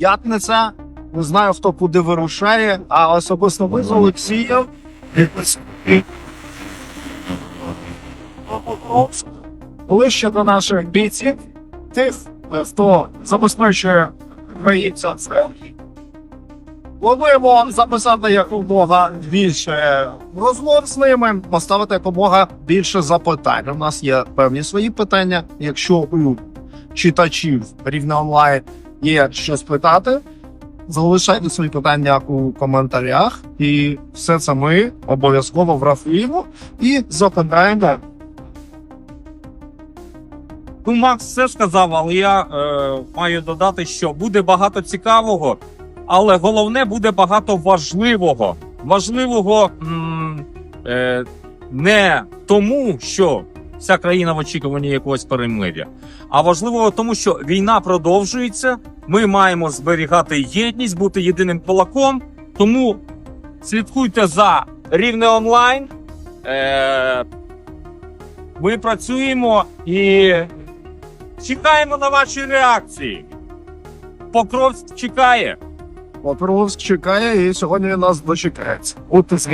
п'ятниця. Не знаю, хто куди вирушає, а особисто ми з Олексієм. Ближче до наших бійців, тих, хто забезпечує українця це. Плануємо записати якомога більше розмов з ними, поставити якомога більше запитань. У нас є певні свої питання. Якщо у читачів рівне онлайн є щось питати, залишайте свої питання у коментарях, і все це ми обов'язково врахуємо і запитаємо. Ну, Макс все сказав, але я е, маю додати, що буде багато цікавого, але головне буде багато важливого. Важливого м, е, не тому, що вся країна в очікуванні якогось перемиря, а важливого тому, що війна продовжується. Ми маємо зберігати єдність, бути єдиним кулаком. Тому слідкуйте за рівне онлайн. Е, ми працюємо і чекаємо на ваші реакції. Покровськ чекає. Покровськ чекає, і сьогодні нас дочекається. Бути з